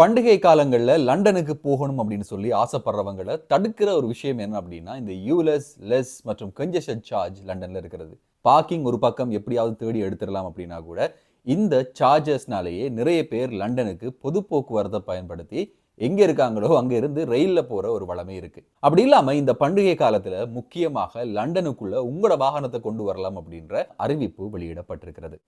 பண்டிகை காலங்களில் லண்டனுக்கு போகணும் அப்படின்னு சொல்லி ஆசைப்படுறவங்களை தடுக்கிற ஒரு விஷயம் என்ன அப்படின்னா இந்த யூலெஸ் லெஸ் மற்றும் கன்ஜெஷன் சார்ஜ் லண்டன்ல இருக்கிறது. பார்க்கிங் ஒரு பக்கம் எப்படியாவது தேடி எடுத்துடலாம் அப்படின்னா கூட இந்த சார்ஜஸ்னாலேயே நிறைய பேர் லண்டனுக்கு பொது போக்குவரத்தை பயன்படுத்தி எங்கே இருக்காங்களோ அங்கே இருந்து ரயிலில் போற ஒரு வளமே இருக்கு. அப்படி இல்லாம இந்த பண்டிகை காலத்துல முக்கியமாக லண்டனுக்குள்ள உங்களோட வாகனத்தை கொண்டு வரலாம் அப்படின்ற அறிவிப்பு வெளியிடப்பட்டிருக்கிறது.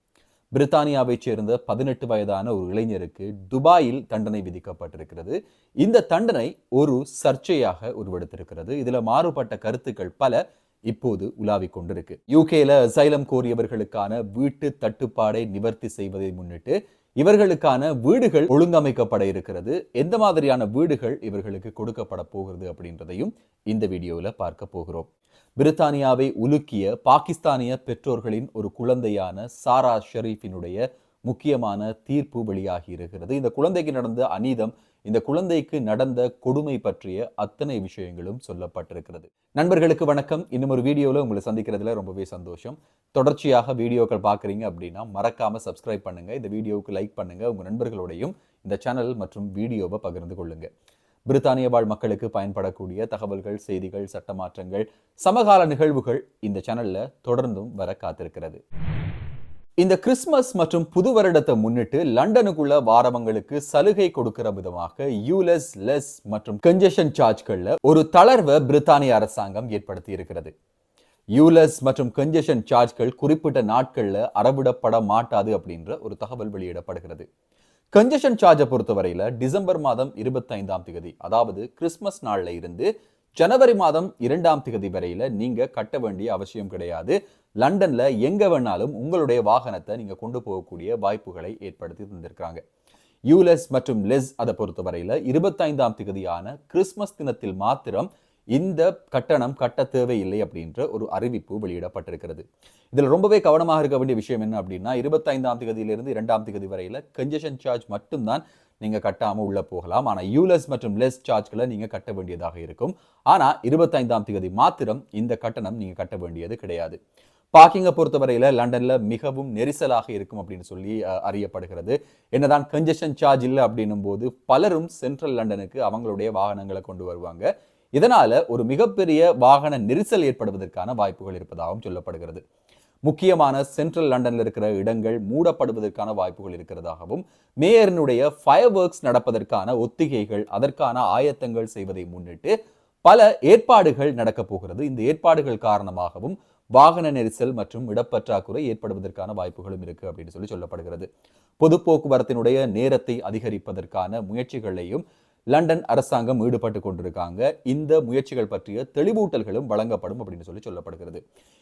பிரித்தானியாவைச் சேர்ந்த பதினெட்டு வயதான ஒரு இளைஞருக்கு துபாயில் தண்டனை விதிக்கப்பட்டிருக்கிறது. இந்த தண்டனை ஒரு சர்ச்சையாக உருவெடுத்திருக்கிறது. இதுல மாறுபட்ட கருத்துக்கள் பல இப்போது உலாவிக் கொண்டிருக்கு. யூகேல அசைலம் கோரியவர்களுக்கான வீட்டு தட்டுப்பாடை நிவர்த்தி செய்வதை முன்னிட்டு இவர்களுக்கான வீடுகள் ஒழுங்கமைக்கப்பட இருக்கிறது. எந்த மாதிரியான வீடுகள் இவர்களுக்கு கொடுக்கப்பட போகிறது அப்படின்றதையும் இந்த வீடியோவில் பார்க்க போகிறோம். பிரித்தானியாவை உலுக்கிய பாகிஸ்தானிய பெற்றோர்களின் ஒரு குழந்தையான சாரா ஷெரீஃபினுடைய முக்கியமான தீர்ப்பு வெளியாகி இருக்கிறது. இந்த குழந்தைக்கு நடந்த அநீதம் இந்த குழந்தைக்கு நடந்த கொடுமை பற்றிய அத்தனை விஷயங்களும் சொல்லப்பட்டிருக்கிறது. நண்பர்களுக்கு வணக்கம். இன்னும் ஒரு வீடியோவில் உங்களை சந்திக்கிறதுல ரொம்பவே சந்தோஷம். தொடர்ச்சியாக வீடியோக்கள் பார்க்குறீங்க அப்படின்னா மறக்காமல் சப்ஸ்கிரைப் பண்ணுங்க. இந்த வீடியோவுக்கு லைக் பண்ணுங்கள் உங்கள் நண்பர்களோடையும் இந்த சேனல் மற்றும் வீடியோவை பகிர்ந்து கொள்ளுங்கள் பிரித்தானிய வாழ் மக்களுக்கு பயன்படக்கூடிய தகவல்கள் செய்திகள் சட்ட மாற்றங்கள் சமகால நிகழ்வுகள் இந்த சேனலில் தொடர்ந்தும் வர காத்திருக்கிறது. இந்த கிறிஸ்மஸ் மற்றும் புது வருடத்தை முன்னிட்டு லண்டனுக்குள்ள வாரவங்களுக்கு சலுகை கொடுக்கிற விதமாக யூலெஸ் லெஸ் மற்றும் கன்ஜெஷன் சார்ஜ்களில் ஒரு தளர்வை பிரித்தானிய அரசாங்கம் ஏற்படுத்தி இருக்கிறது. யூலெஸ் மற்றும் கன்ஜெஷன் சார்ஜ்கள் குறிப்பிட்ட நாட்கள்ல அறவிடப்பட மாட்டாது அப்படின்ற ஒரு தகவல் வெளியிடப்படுகிறது. கன்ஜெஷன் சார்ஜை பொறுத்தவரையில டிசம்பர் மாதம் இருபத்தைந்தாம் தேதி அதாவது கிறிஸ்மஸ் நாளில் இருந்து ஜனவரி மாதம் இரண்டாம் தேதி வரையில நீங்க கட்ட வேண்டிய அவசியம் கிடையாது. லண்டனில் எங்கே வேணாலும் உங்களுடைய வாகனத்தை நீங்கள் கொண்டு போகக்கூடிய வாய்ப்புகளை ஏற்படுத்தி தந்திருக்கிறாங்க. யூலெஸ் மற்றும் லெஸ் அதை பொறுத்தவரையில் இருபத்தைந்தாம் தேதியான கிறிஸ்மஸ் தினத்தில் மாத்திரம் இந்த கட்டணம் கட்ட தேவையில்லை அப்படின்ற ஒரு அறிவிப்பு வெளியிடப்பட்டிருக்கிறது. இதில் ரொம்பவே கவனமாக இருக்க வேண்டிய விஷயம் என்ன அப்படின்னா இருபத்தைந்தாம் தேதியிலிருந்து இரண்டாம் தேதி வரையில் கன்ஜெஷன் சார்ஜ் மட்டும்தான் நீங்கள் கட்டாமல் உள்ள போகலாம். ஆனால் யூலெஸ் மற்றும் லெஸ் சார்ஜ்களை நீங்கள் கட்ட வேண்டியதாக இருக்கும். ஆனால் இருபத்தைந்தாம் தேதி மாத்திரம் இந்த கட்டணம் நீங்கள் கட்ட வேண்டியது கிடையாது. பார்க்கிங்கை பொறுத்தவரையில் லண்டனில் மிகவும் நெரிசலாக இருக்கும் அப்படின்னு சொல்லி அறியப்படுகிறது. என்னதான் கன்ஜெஷன் சார்ஜ் இல்லை அப்படின்னும் போது பலரும் சென்ட்ரல் லண்டனுக்கு அவங்களுடைய வாகனங்களை கொண்டு வருவாங்க. இதனால் ஒரு மிகப்பெரிய வாகன நெரிசல் ஏற்படுவதற்கான வாய்ப்புகள் இருப்பதாகவும் சொல்லப்படுகிறது. முக்கியமான சென்ட்ரல் லண்டனில் இருக்கிற இடங்கள் மூடப்படுவதற்கான வாய்ப்புகள் இருக்கிறதாகவும் மேயரினுடைய ஃபயர் ஒர்க்ஸ் நடப்பதற்கான ஒத்திகைகள் அதற்கான ஆயத்தங்கள் செய்வதை முன்னிட்டு பல ஏற்பாடுகள் நடக்கப் போகிறது. இந்த ஏற்பாடுகள் காரணமாகவும் வாகன நெரிசல் மற்றும் இடப்பற்றாக்குறை ஏற்படுவதற்கான வாய்ப்புகளும் இருக்கு அப்படின்னு சொல்லி சொல்லப்படுகிறது. பொது போக்குவரத்தினுடைய நேரத்தை அதிகரிப்பதற்கான முயற்சிகளையும் லண்டன் அரசாங்கம் ஈடுபட்டு கொண்டிருக்காங்க. இந்த முயற்சிகள் பற்றிய தெளிவூட்டல்களும் வழங்கப்படும் அப்படின்னு சொல்லி சொல்லப்படுகிறது.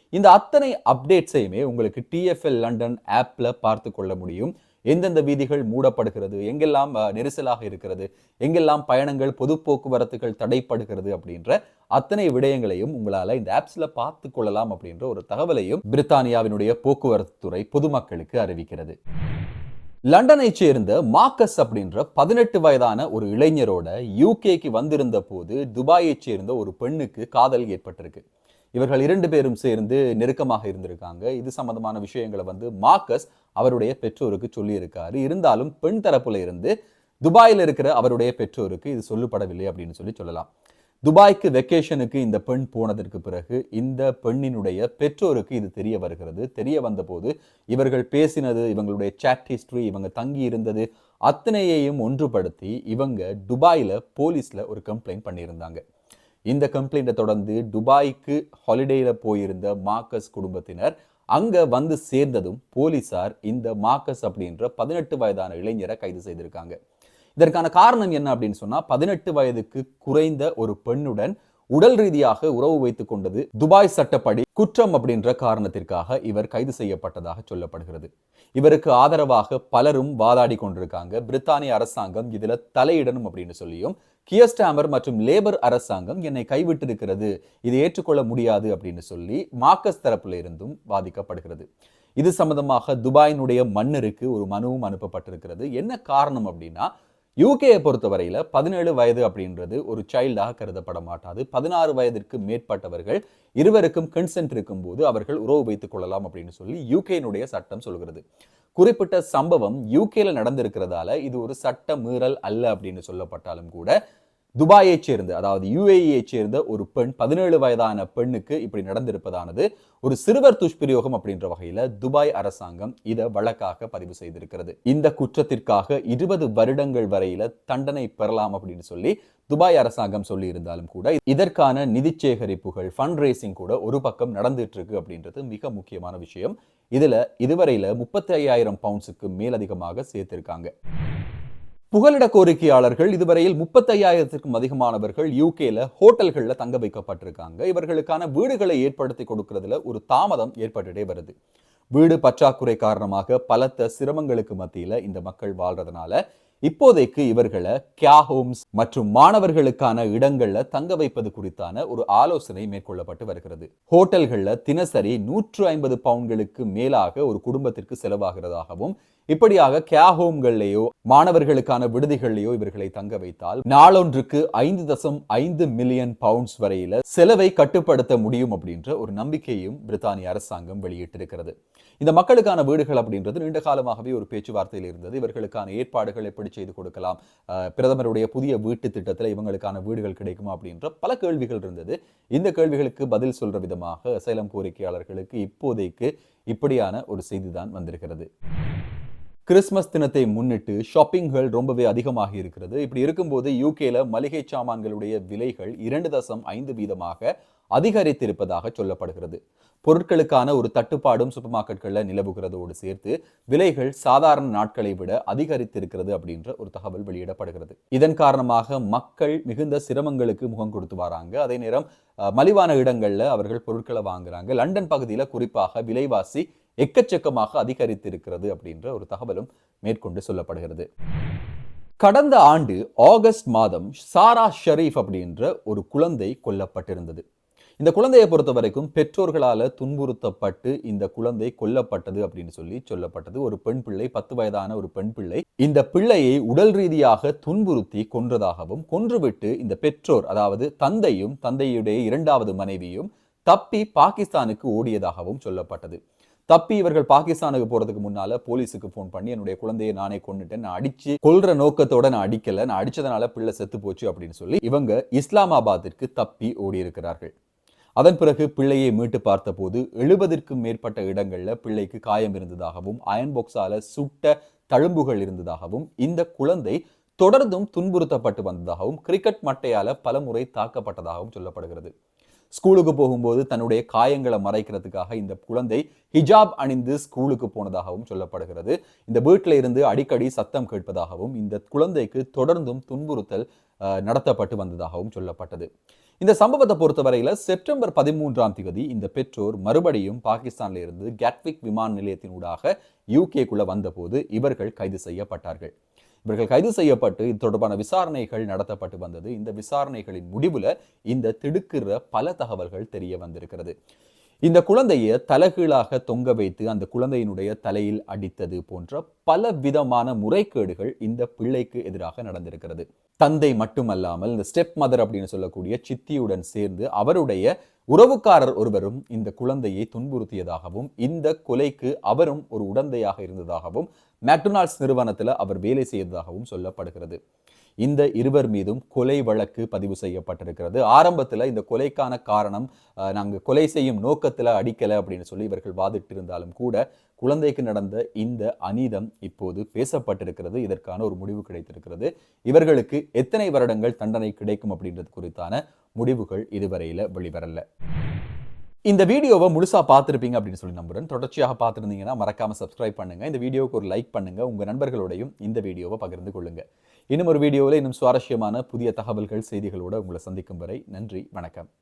இந்த அத்தனை அப்டேட்ஸையுமே உங்களுக்கு டிஎஃப்எல் லண்டன் ஆப்ல பார்த்து கொள்ள முடியும். எந்தெந்த வீதிகள் மூடப்படுகிறது எங்கெல்லாம் நெரிசலாக இருக்கிறது எங்கெல்லாம் பயணங்கள் பொது போக்குவரத்துகள் தடைப்படுகிறது அப்படின்ற அத்தனை விடயங்களையும் உங்களால இந்த ஆப்ஸ்ல பார்த்து கொள்ளலாம் அப்படின்ற ஒரு தகவலையும் பிரித்தானியாவினுடைய போக்குவரத்து துறை பொதுமக்களுக்கு அறிவிக்கிறது. லண்டனை சேர்ந்த மார்க்கஸ் அப்படின்ற பதினெட்டு வயதான ஒரு இளைஞரோட யூகேக்கு வந்திருந்த போது துபாயைச் சேர்ந்த ஒரு பெண்ணுக்கு காதல் ஏற்பட்டிருக்கு. இவர்கள் இரண்டு பேரும் சேர்ந்து நெருக்கமாக இருந்திருக்காங்க. இது சம்பந்தமான விஷயங்களை வந்து மார்க்கஸ் அவருடைய பெற்றோருக்கு சொல்லியிருக்காரு. இருந்தாலும் பெண் தரப்புல இருந்து துபாயில் இருக்கிற அவருடைய பெற்றோருக்கு இது சொல்லப்படவில்லை அப்படின்னு சொல்லி சொல்லலாம். துபாய்க்கு வெக்கேஷனுக்கு இந்த பெண் போனதற்கு பிறகு இந்த பெண்ணினுடைய பெற்றோருக்கு இது தெரிய வருகிறது. தெரிய வந்தபோது இவர்கள் பேசினது இவங்களுடைய சாட் ஹிஸ்டரி இவங்க தங்கி இருந்தது அத்தனையையும் ஒன்றுபடுத்தி இவங்க துபாயில் போலீஸில் ஒரு கம்ப்ளைண்ட் பண்ணியிருந்தாங்க. இந்த கம்ப்ளைண்ட்டை தொடர்ந்து துபாய்க்கு ஹாலிடேயில் போயிருந்த மார்க்கஸ் குடும்பத்தினர் அங்க வந்து சேர்ந்ததும் போலீசார் இந்த மார்க்கஸ் அப்படின்ற பதினெட்டு வயதான இளைஞரை கைது செய்திருக்காங்க. இதற்கான காரணம் என்ன அப்படின்னு சொன்னா பதினெட்டு வயதுக்கு குறைந்த ஒரு பெண்ணுடன் உடல் ரீதியாக உறவு வைத்துக் கொண்டது துபாய் சட்டப்படி குற்றம் அப்படின்ற காரணத்திற்காக இவர் கைது செய்யப்பட்டதாக சொல்லப்படுகிறது. இவருக்கு ஆதரவாக பலரும் வாதாடி கொண்டிருக்காங்க. பிரித்தானிய அரசாங்கம் இதுல தலையிடணும் அப்படின்னு சொல்லியும் கியஸ்டாமர் மற்றும் லேபர் அரசாங்கம் என்னை கைவிட்டிருக்கிறது இதை ஏற்றுக்கொள்ள முடியாது அப்படின்னு சொல்லி மார்க்கஸ் தரப்புல இருந்தும் வாதிக்கப்படுகிறது. இது சம்பந்தமாக துபாயினுடைய மன்னருக்கு ஒரு மனுவும் அனுப்பப்பட்டிருக்கிறது. என்ன காரணம் அப்படின்னா யூகேயை பொறுத்தவரையில பதினேழு வயது அப்படின்றது ஒரு சைல்டாக கருதப்பட மாட்டாது. பதினாறு வயதிற்கு மேற்பட்டவர்கள் இருவருக்கும் கன்சென்ட் இருக்கும்போது அவர்கள் உறவு வைத்துக் கொள்ளலாம் அப்படின்னு சொல்லி யூகேனுடைய சட்டம் சொல்கிறது. குறிப்பிட்ட சம்பவம் யூகேல நடந்திருக்கிறதால இது ஒரு சட்ட மீறல் அல்ல அப்படின்னு சொல்லப்பட்டாலும் கூட துபாயை சேர்ந்த அதாவது யுஏஇயைச் சேர்ந்த ஒரு பெண் பதினேழு வயதான பெண்ணுக்கு இப்படி நடந்திருப்பதானது. ஒரு சிறுவர் துஷ்பிரயோகம் அப்படின்ற வகையில துபாய் அரசாங்கம் இதை வழக்காக பதிவு செய்திருக்கிறது. இந்த குற்றத்திற்காக இருபது வருடங்கள் வரையில தண்டனை பெறலாம் அப்படின்னு சொல்லி துபாய் அரசாங்கம் சொல்லி இருந்தாலும் கூட இதற்கான நிதி சேகரிப்புகள் ஃபண்ட் ரேசிங் கூட ஒரு பக்கம் நடந்துட்டு இருக்கு அப்படின்றது மிக முக்கியமான விஷயம். இதுல இதுவரையில முப்பத்தி ஐயாயிரம் பவுண்ட்ஸுக்கு மேலதிகமாக சேர்த்திருக்காங்க. புகலிட கோரிக்கையாளர்கள் இதுவரையில் முப்பத்தையாயிரத்திற்கும் அதிகமானவர்கள் யூகேல ஹோட்டல்களில் தங்க வைக்கப்பட்டிருக்காங்க. இவர்களுக்கான வீடுகளை ஏற்படுத்தி கொடுக்கறதுல ஒரு தாமதம் ஏற்பட்டுட்டே வருது. வீடு பற்றாக்குறை காரணமாக பலத்த சிரமங்களுக்கு மத்தியில இந்த மக்கள் வாழ்றதுனால இப்போதைக்கு இவர்களை கியா ஹோம்ஸ் மற்றும் மாணவர்களுக்கான இடங்கள்ல தங்க வைப்பது குறித்தான ஒரு ஆலோசனை மேற்கொள்ளப்பட்டு வருகிறது. ஹோட்டல்கள்ல தினசரி நூற்று ஐம்பது பவுண்ட்களுக்கு மேலாக ஒரு குடும்பத்திற்கு செலவாகிறதாகவும் இப்படியாக கேஹோம்கள்லேயோ ஹோம்கள்லேயோ மாணவர்களுக்கான விடுதிகள்லேயோ இவர்களை தங்க வைத்தால் நாளொன்றுக்கு ஐந்து தசம் ஐந்து மில்லியன் பவுண்ட்ஸ் வரையில செலவை கட்டுப்படுத்த முடியும் அப்படின்ற ஒரு நம்பிக்கையும் பிரித்தானிய அரசாங்கம் வெளியிட்டிருக்கிறது. இந்த மக்களுக்கான வீடுகள் அப்படின்றது நீண்ட காலமாகவே ஒரு பேச்சுவார்த்தையில் இருந்தது. இவர்களுக்கான ஏற்பாடுகள் எப்படி செய்து கொடுக்கலாம்? பிரதமருடைய புதிய வீட்டு திட்டத்தில் இவங்களுக்கான வீடுகள் கிடைக்குமா அப்படின்ற பல கேள்விகள் இருந்தது. இந்த கேள்விகளுக்கு பதில் சொல்ற விதமாக சேலம் கோரிக்கையாளர்களுக்கு இப்போதைக்கு இப்படியான ஒரு செய்தி தான் வந்திருக்கிறது. கிறிஸ்மஸ் தினத்தை முன்னிட்டு ஷாப்பிங்கள் ரொம்பவே அதிகமாக இருக்கிறது. இப்படி இருக்கும்போது யூகேல மளிகை சாமான்களுடைய விலைகள் இரண்டு தசம் ஐந்து வீதமாக அதிகரித்திருப்பதாக சொல்லப்படுகிறது. பொருட்களுக்கான ஒரு தட்டுப்பாடும் சூப்பர் மார்க்கெட்களில் நிலவுகிறதோடு சேர்த்து விலைகள் சாதாரண நாட்களை விட அதிகரித்திருக்கிறது அப்படின்ற ஒரு தகவல் வெளியிடப்படுகிறது. இதன் காரணமாக மக்கள் மிகுந்த சிரமங்களுக்கு முகம் கொடுத்து வராங்க. அதே நேரம் மலிவான இடங்களில் அவர்கள் பொருட்களை வாங்குறாங்க. லண்டன் பகுதியில் குறிப்பாக விலைவாசி எக்கச்சக்கமாக அதிகரித்திருக்கிறது அப்படின்ற ஒரு தகவலும் மேற்கொண்டு சொல்லப்படுகிறது. கடந்த ஆண்டு ஆகஸ்ட் மாதம் சாரா ஷெரீஃப் அப்படின்ற ஒரு குழந்தை கொல்லப்பட்டிருந்தது. இந்த குழந்தையை பொறுத்த வரைக்கும் பெற்றோர்களால துன்புறுத்தப்பட்டு இந்த குழந்தை கொல்லப்பட்டது அப்படின்னு சொல்லி சொல்லப்பட்டது. ஒரு பெண் பிள்ளை பத்து வயதான ஒரு பெண் பிள்ளை இந்த பிள்ளையை உடல் ரீதியாக துன்புறுத்தி கொன்றதாகவும் கொன்றுவிட்டு இந்த பெற்றோர் அதாவது தந்தையும் தந்தையுடைய இரண்டாவது மனைவியும் தப்பி பாகிஸ்தானுக்கு ஓடியதாகவும் சொல்லப்பட்டது. தப்பி இவர்கள் பாகிஸ்தானுக்கு போறதுக்கு முன்னால போலீஸுக்கு போன் பண்ணி என்னுடைய குழந்தையை நானே கொண்டுட்டேன் நான் அடிச்சு கொள்ற நோக்கத்தோட நான் அடிக்கல. நான் அடிச்சதுனால பிள்ளை செத்து போச்சு அப்படின்னு சொல்லி இவங்க இஸ்லாமாபாத்திற்கு தப்பி ஓடி இருக்கிறார்கள் அதன் பிறகு பிள்ளையை மீட்டு பார்த்தபோது எழுபதிற்கும் மேற்பட்ட இடங்கள்ல பிள்ளைக்கு காயம் இருந்ததாகவும் அயன் பாக்ஸால சுட்ட தழும்புகள் இருந்ததாகவும் இந்த குழந்தை தொடர்ந்தும் துன்புறுத்தப்பட்டு வந்ததாகவும் கிரிக்கெட் மட்டையால பலமுறை தாக்கப்பட்டதாகவும் சொல்லப்படுகிறது. ஸ்கூலுக்கு போகும்போது தன்னுடைய காயங்களை மறைக்கிறதுக்காக இந்த குழந்தை ஹிஜாப் அணிந்து ஸ்கூலுக்கு போனதாகவும் சொல்லப்படுகிறது. இந்த வீட்டில் இருந்து அடிக்கடி சத்தம் கேட்பதாகவும் இந்த குழந்தைக்கு தொடர்ந்தும் துன்புறுத்தல் நடத்தப்பட்டு வந்ததாகவும் சொல்லப்பட்டது. இந்த சம்பவத்தை பொறுத்தவரையில் செப்டம்பர் பதிமூன்றாம் தேதி இந்த பெற்றோர் மறுபடியும் பாகிஸ்தானில் இருந்து கேட்விக் விமான நிலையத்தினூடாக யூகேக்குள்ள வந்தபோது இவர்கள் கைது செய்யப்பட்டார்கள். இவர்கள் கைது செய்யப்பட்டு இது தொடர்பான விசாரணைகள் நடத்தப்பட்டு வந்தது. இந்த விசாரணைகளின் முடிவுல இந்த திடுக்கிற பல தகவல்கள் தெரிய வந்திருக்கிறது. இந்த குழந்தையை தலகீழாக தொங்க வைத்து அந்த குழந்தையினுடைய தலையில் அடித்தது போன்ற பல விதமான முறைகேடுகள் இந்த பிள்ளைக்கு எதிராக நடந்திருக்கிறது. தந்தை மட்டுமல்லாமல் இந்த ஸ்டெப் மதர் அப்படின்னு சொல்லக்கூடிய சித்தியுடன் சேர்ந்து அவருடைய உறவுக்காரர் ஒருவரும் இந்த குழந்தையை துன்புறுத்தியதாகவும் இந்த கொலைக்கு அவரும் ஒரு உடந்தையாக இருந்ததாகவும் மேக்டொனால்ட்ஸ் நிறுவனத்தில் அவர் வேலை செய்ததாகவும் சொல்லப்படுகிறது. இந்த இருவர் மீதும் கொலை வழக்கு பதிவு செய்யப்பட்டிருக்கிறது. ஆரம்பத்தில் இந்த கொலைக்கான காரணம் நாங்கள் கொலை செய்யும் நோக்கத்தில் அடிக்கலை அப்படின்னு சொல்லி இவர்கள் வாதிட்டிருந்தாலும் கூட குழந்தைக்கு நடந்த இந்த அநீதம் இப்போது பேசப்பட்டிருக்கிறது. இதற்கான ஒரு முடிவு கிடைத்திருக்கிறது. இவர்களுக்கு எத்தனை வருடங்கள் தண்டனை கிடைக்கும் அப்படின்றது குறித்தான முடிவுகள் இதுவரையில் வெளிவரல. இந்த வீடியோவை முழுசாக பார்த்துருப்பீங்க அப்படின்னு சொல்லி நம்புறேன். தொடர்ச்சியாக பார்த்துருந்தீங்கன்னா மறக்காமல் சப்ஸ்கிரைப் பண்ணுங்க. இந்த வீடியோவுக்கு ஒரு லைக் பண்ணுங்கள் உங்கள் நண்பர்களோடையும் இந்த வீடியோவை பகிர்ந்து கொள்ளுங்கள் இன்னும் ஒரு வீடியோவில் இன்னும் சுவாரஸ்யமான புதிய தகவல்கள் செய்திகளோடு உங்களை சந்திக்கும் வரை நன்றி வணக்கம்.